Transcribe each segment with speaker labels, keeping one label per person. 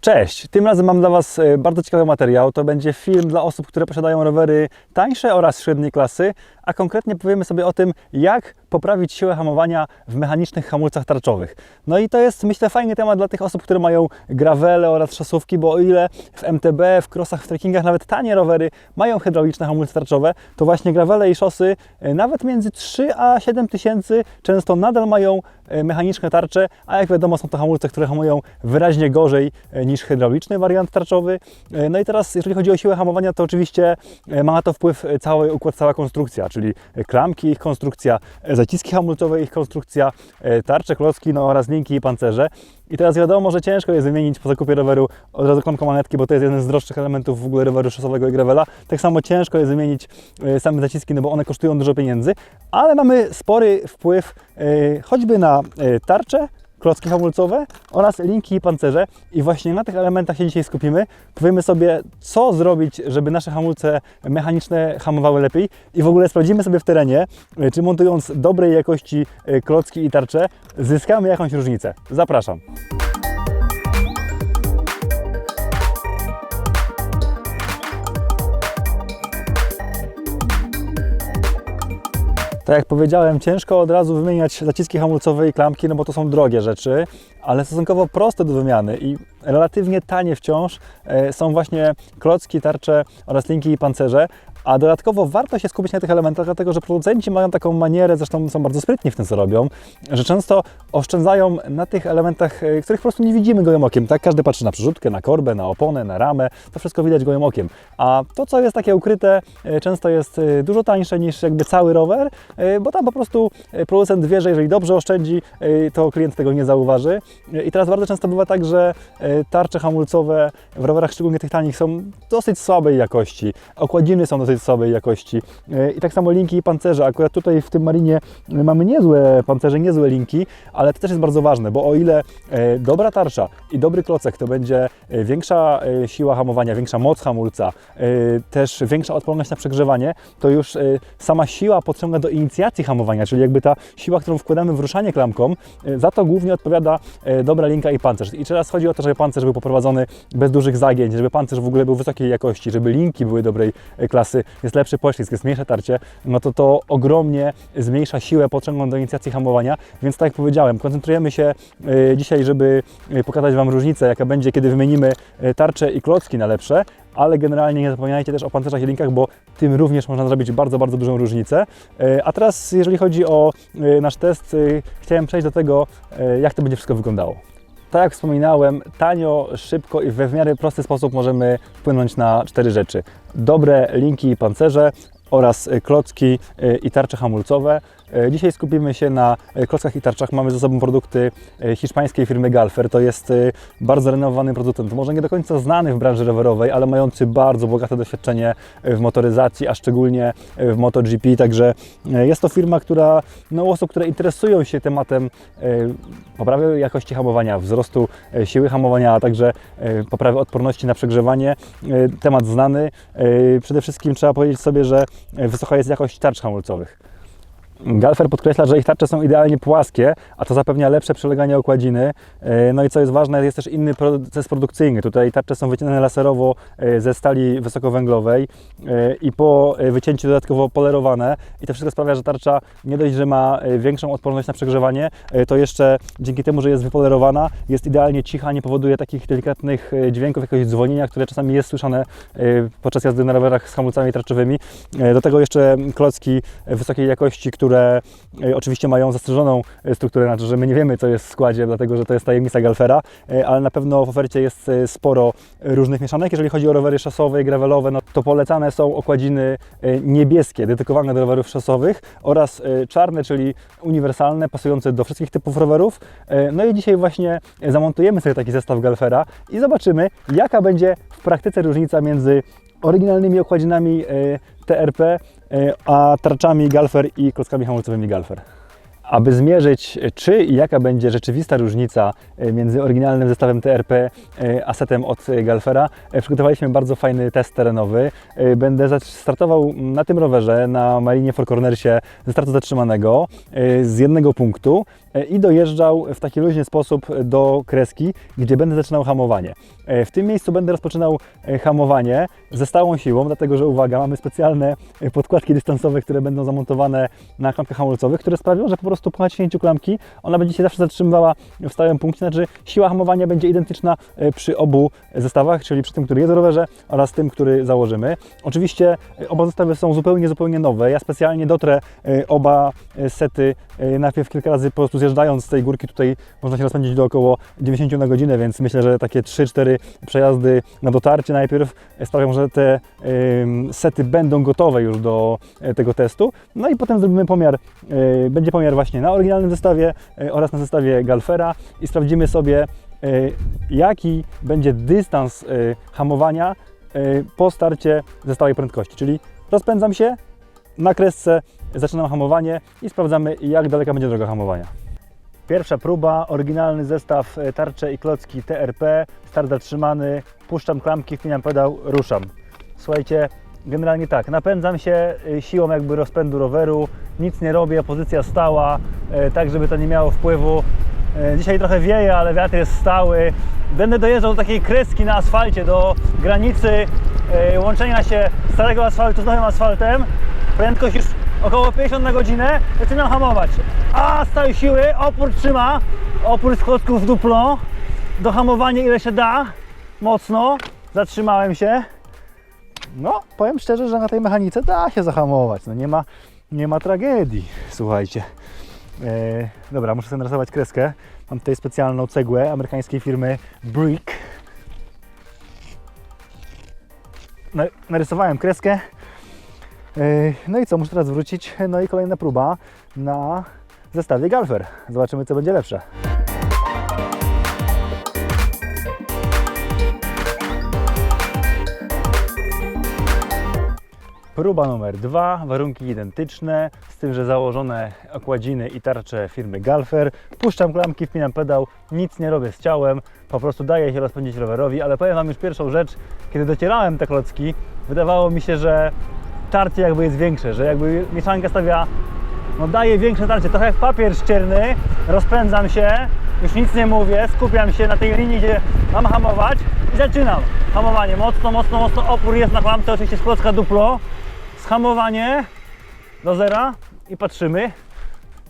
Speaker 1: Cześć! Tym razem mam dla Was e, bardzo ciekawy materiał. To będzie film dla osób, które posiadają rowery tańsze oraz średniej klasy, a konkretnie powiemy sobie o tym, jak poprawić siłę hamowania w mechanicznych hamulcach tarczowych. No i to jest, myślę, fajny temat dla tych osób, które mają gravele oraz szosówki, bo o ile w MTB, w crossach, w trekkingach nawet tanie rowery mają hydrauliczne hamulce tarczowe, to właśnie gravele i szosy e, nawet między 3 a 7 tysięcy często nadal mają mechaniczne tarcze, a jak wiadomo są to hamulce, które hamują wyraźnie gorzej e, niż hydrauliczny wariant tarczowy. E, No i teraz jeżeli chodzi o siłę hamowania, to oczywiście e, ma na to wpływ e, cały układ, cała konstrukcja, czyli e, klamki, ich konstrukcja, e, zaciski hamulcowe, ich konstrukcja, e, tarcze, klocki no oraz linki i pancerze. I teraz wiadomo, że ciężko jest wymienić po zakupie roweru od razu klamką manetki, bo to jest jeden z droższych elementów w ogóle roweru szosowego i gravela. Tak samo ciężko jest wymienić e, same zaciski, no bo one kosztują dużo pieniędzy, ale mamy spory wpływ e, choćby na e, tarcze, klocki hamulcowe oraz linki i pancerze. I właśnie na tych elementach się dzisiaj skupimy. Powiemy sobie, co zrobić, żeby nasze hamulce mechaniczne hamowały lepiej. I w ogóle sprawdzimy sobie w terenie, e, czy montując dobrej jakości e, klocki i tarcze, zyskamy jakąś różnicę. Zapraszam. Tak jak powiedziałem, ciężko od razu wymieniać zaciski hamulcowe i klamki, no bo to są drogie rzeczy, ale stosunkowo proste do wymiany i relatywnie tanie wciąż e, są właśnie klocki, tarcze oraz linki i pancerze. A dodatkowo warto się skupić na tych elementach, dlatego że producenci mają taką manierę, zresztą są bardzo sprytni w tym, co robią, że często oszczędzają na tych elementach, e, których po prostu nie widzimy gołym okiem. Tak, każdy patrzy na przerzutkę, na korbę, na oponę, na ramę, to wszystko widać gołym okiem. A to, co jest takie ukryte, e, często jest e, dużo tańsze niż jakby cały rower, bo tam po prostu producent wie, że jeżeli dobrze oszczędzi, to klient tego nie zauważy. I teraz bardzo często bywa tak, że tarcze hamulcowe w rowerach, szczególnie tych tanich, są dosyć słabej jakości. Okładziny są dosyć słabej jakości. E, I tak samo linki i pancerze. Akurat tutaj w tym Marinie e, mamy niezłe pancerze, niezłe linki, ale to też jest bardzo ważne, bo o ile e, dobra tarcza i dobry klocek to będzie większa siła hamowania, większa moc hamulca, też większa odporność na przegrzewanie, to już sama siła potrzebna do inicjacji hamowania, czyli jakby ta siła, którą wkładamy w ruszanie klamką, za to głównie odpowiada dobra linka i pancerz. I teraz chodzi o to, żeby pancerz był poprowadzony bez dużych zagięć, żeby pancerz w ogóle był wysokiej jakości, żeby linki były dobrej klasy, jest lepszy poślizg, jest mniejsze tarcie, no to to ogromnie zmniejsza siłę potrzebną do inicjacji hamowania, więc tak jak powiedziałem, koncentrujemy się e, dzisiaj, żeby e, pokazać Wam różnicę, jaka będzie, kiedy wymienimy e, tarcze i klocki na lepsze, ale generalnie nie zapominajcie też o pancerzach i linkach, bo tym również można zrobić bardzo, bardzo dużą różnicę. A teraz, jeżeli chodzi o nasz test, chciałem przejść do tego, jak to będzie wszystko wyglądało. Tak jak wspominałem, tanio, szybko i we w miarę prosty sposób możemy wpłynąć na cztery rzeczy. Dobre linki i pancerze oraz klocki e, i tarcze hamulcowe. E, Dzisiaj skupimy się na e, klockach i tarczach. Mamy ze sobą produkty e, hiszpańskiej firmy Galfer. To jest bardzo renomowany producent, może nie do końca znany w branży rowerowej, ale mający bardzo bogate doświadczenie w motoryzacji, a szczególnie w MotoGP. Także jest to firma, która no, osób, które interesują się tematem poprawy jakości hamowania, wzrostu siły hamowania, a także poprawy odporności na przegrzewanie. Temat znany. Przede wszystkim trzeba powiedzieć sobie, że wysoka jest jakość tarcz hamulcowych. Galfer podkreśla, że ich tarcze są idealnie płaskie, a to zapewnia lepsze przeleganie okładziny. E, No i co jest ważne, jest też inny proces produkcyjny. Tutaj tarcze są wycinane laserowo e, ze stali wysokowęglowej e, i po wycięciu dodatkowo polerowane. I to wszystko sprawia, że tarcza nie dość, że ma większą odporność na przegrzewanie, to jeszcze dzięki temu, że jest wypolerowana, jest idealnie cicha, nie powoduje takich delikatnych dźwięków, jakiegoś dzwonienia, które czasami jest słyszane podczas jazdy na rowerach z hamulcami tarczowymi. Do tego jeszcze klocki wysokiej jakości, które e, oczywiście mają zastrzeżoną e, strukturę, znaczy, że my nie wiemy, co jest w składzie, dlatego że to jest tajemnica Galfera, e, ale na pewno w ofercie jest sporo różnych mieszanek. Jeżeli chodzi o rowery szosowe i gravelowe, no to polecane są okładziny niebieskie, dedykowane do rowerów szosowych oraz czarne, czyli uniwersalne, pasujące do wszystkich typów rowerów. No i dzisiaj właśnie zamontujemy sobie taki zestaw Galfera i zobaczymy, jaka będzie w praktyce różnica między oryginalnymi okładzinami e, TRP, e, a tarczami Galfer i klockami hamulcowymi Galfer. Aby zmierzyć, czy i jaka będzie rzeczywista różnica e, między oryginalnym zestawem TRP a setem od Galfera, przygotowaliśmy bardzo fajny test terenowy. Będę startował na tym rowerze, na Marinie Four Cornersie ze startu zatrzymanego z jednego punktu i dojeżdżał w taki luźny sposób do kreski, gdzie będę zaczynał hamowanie. E, W tym miejscu będę rozpoczynał e, hamowanie ze stałą siłą, dlatego że uwaga, mamy specjalne e, podkładki dystansowe, które będą zamontowane na klamkach hamulcowych, które sprawią, że po prostu po naciśnięciu klamki ona będzie się zawsze zatrzymywała w stałym punkcie, znaczy siła hamowania będzie identyczna e, przy obu zestawach, czyli przy tym, który jest w rowerze oraz tym, który założymy. Oczywiście e, oba zestawy są zupełnie, zupełnie nowe. Ja specjalnie dotrę e, oba e, sety e, najpierw kilka razy po prostu zjeżdżając z tej górki tutaj można się rozpędzić do około 90 na godzinę, więc myślę, że takie 3-4 przejazdy na dotarcie najpierw sprawią, że te sety będą gotowe już do e, tego testu. No i potem zrobimy pomiar, e, będzie pomiar właśnie na oryginalnym zestawie e, oraz na zestawie Galfera i sprawdzimy sobie jaki będzie dystans hamowania po starcie ze stałej prędkości, czyli rozpędzam się, na kresce zaczynam hamowanie i sprawdzamy jak daleka będzie droga hamowania. Pierwsza próba, oryginalny zestaw e, tarcze i klocki TRP, start zatrzymany, puszczam klamki, wpinam pedał, ruszam. Słuchajcie, generalnie tak, napędzam się y, siłą jakby rozpędu roweru, nic nie robię, pozycja stała, e, tak żeby to nie miało wpływu. E, Dzisiaj trochę wieje, ale wiatr jest stały. Będę dojeżdżał do takiej kreski na asfalcie, do granicy e, łączenia się starego asfaltu z nowym asfaltem. Prędkość już około 50 na godzinę, zaczynam hamować. A z całej siły opór trzyma, opór z klocków duplo, dohamowanie ile się da, mocno, zatrzymałem się. No, powiem szczerze, że na tej mechanice da się zahamować, no nie ma, nie ma tragedii, słuchajcie. E, dobra, muszę sobie narysować kreskę. Mam tutaj specjalną cegłę amerykańskiej firmy Brick. Na- Narysowałem kreskę. E, no i co, muszę teraz wrócić. No i kolejna próba na zestawie Galfer. Zobaczymy, co będzie lepsze. Próba numer dwa, warunki identyczne, z tym, że założone okładziny i tarcze firmy Galfer. Puszczam klamki, wpinam pedał, nic nie robię z ciałem, po prostu daję się rozpędzić rowerowi, ale powiem Wam już pierwszą rzecz, kiedy docierałem te klocki, wydawało mi się, że tarcie jakby jest większe, że jakby mieszanka stawia, no daje większe tarcie, trochę jak papier ścierny, rozpędzam się, już nic nie mówię, skupiam się na tej linii, gdzie mam hamować i zaczynam. Hamowanie mocno, mocno, mocno, opór jest na klamce, oczywiście z klocka duplo, Schamowanie do zera i patrzymy.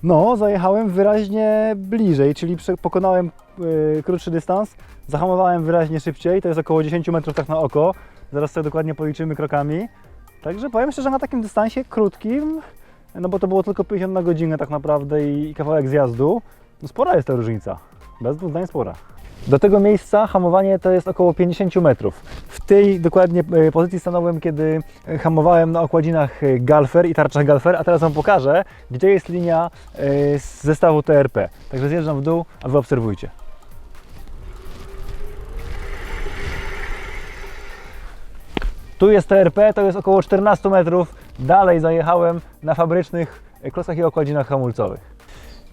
Speaker 1: No, zajechałem wyraźnie bliżej, czyli pokonałem yy, krótszy dystans, zahamowałem wyraźnie szybciej, to jest około 10 metrów tak na oko. Zaraz sobie dokładnie policzymy krokami. Także powiem szczerze, na takim dystansie krótkim, no bo to było tylko 50 na godzinę tak naprawdę i, i kawałek zjazdu, no spora jest ta różnica. Bez dwóch zdań spora. Do tego miejsca hamowanie to jest około 50 metrów. W tej dokładnie e, pozycji stanąłem, kiedy e, hamowałem na okładzinach e, Galfer i tarczach Galfer, a teraz Wam pokażę, gdzie jest linia z zestawu TRP. Także zjeżdżam w dół, a Wy obserwujcie. Tu jest TRP, to jest około 14 metrów. Dalej zajechałem na fabrycznych klockach i okładzinach hamulcowych.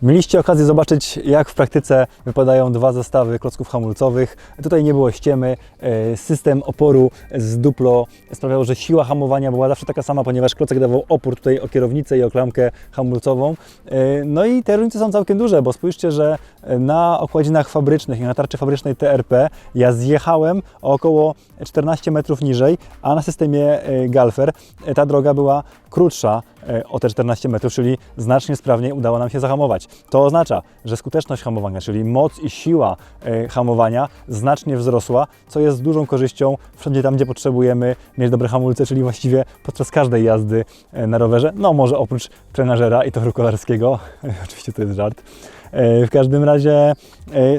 Speaker 1: Mieliście okazję zobaczyć, jak w praktyce wypadają dwa zestawy klocków hamulcowych. Tutaj nie było ściemy. E, System oporu z duplo sprawiał, że siła hamowania była zawsze taka sama, ponieważ klocek dawał opór tutaj o kierownicę i o klamkę hamulcową. E, No i te różnice są całkiem duże, bo spójrzcie, że na okładzinach fabrycznych i na tarczy fabrycznej TRP ja zjechałem o około 14 metrów niżej, a na systemie e, Galfer ta droga była krótsza o te 14 metrów, czyli znacznie sprawniej udało nam się zahamować. To oznacza, że skuteczność hamowania, czyli moc i siła e, hamowania znacznie wzrosła, co jest dużą korzyścią wszędzie tam, gdzie potrzebujemy mieć dobre hamulce, czyli właściwie podczas każdej jazdy e, na rowerze, no może oprócz trenażera i toru kolarskiego, oczywiście to jest żart. E, W każdym razie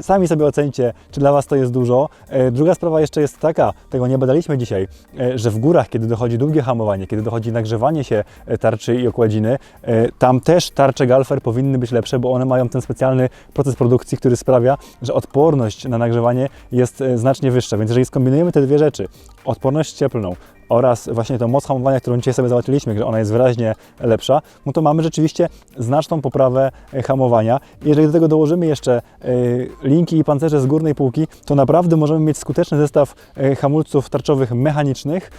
Speaker 1: sami sobie ocencie, czy dla Was to jest dużo. Druga sprawa jeszcze jest taka, tego nie badaliśmy dzisiaj, że w górach, kiedy dochodzi długie hamowanie, kiedy dochodzi nagrzewanie się tarczy i okładziny, tam też tarcze Galfer powinny być lepsze, bo one mają ten specjalny proces produkcji, który sprawia, że odporność na nagrzewanie jest e, znacznie wyższa. Więc jeżeli skombinujemy te dwie rzeczy, odporność cieplną oraz właśnie tą moc hamowania, którą dzisiaj sobie zobaczyliśmy, że ona jest wyraźnie lepsza, no to mamy rzeczywiście znaczną poprawę e, hamowania. Jeżeli do tego dołożymy jeszcze e, linki i pancerze z górnej półki, to naprawdę możemy mieć skuteczny zestaw e, hamulców tarczowych mechanicznych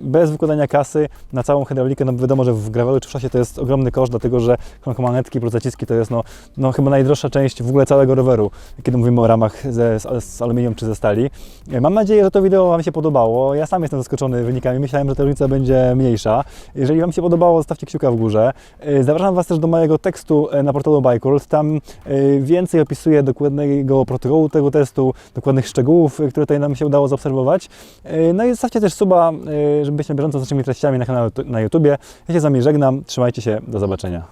Speaker 1: bez wykładania kasy na całą hydraulikę. No wiadomo, że w gravelu czy w szosie to jest ogromny koszt, dlatego że kronkomanetki plus zaciski to jest no, no chyba najdroższa część w ogóle całego roweru, kiedy mówimy o ramach ze, z, z aluminium czy ze stali. Mam nadzieję, że to wideo Wam się podobało. Ja sam jestem zaskoczony wynikami. Myślałem, że ta różnica będzie mniejsza. Jeżeli Wam się podobało, zostawcie kciuka w górze. E, Zapraszam Was też do mojego tekstu e, na portalu Bikeworld. Tam e, więcej opisuję dokładnego protokołu tego testu, dokładnych szczegółów, które tutaj nam się udało zaobserwować. No i zostawcie też suba, żeby być na bieżąco z naszymi treściami na kanale na YouTubie. Ja się z Wami żegnam. Trzymajcie się. Do zobaczenia.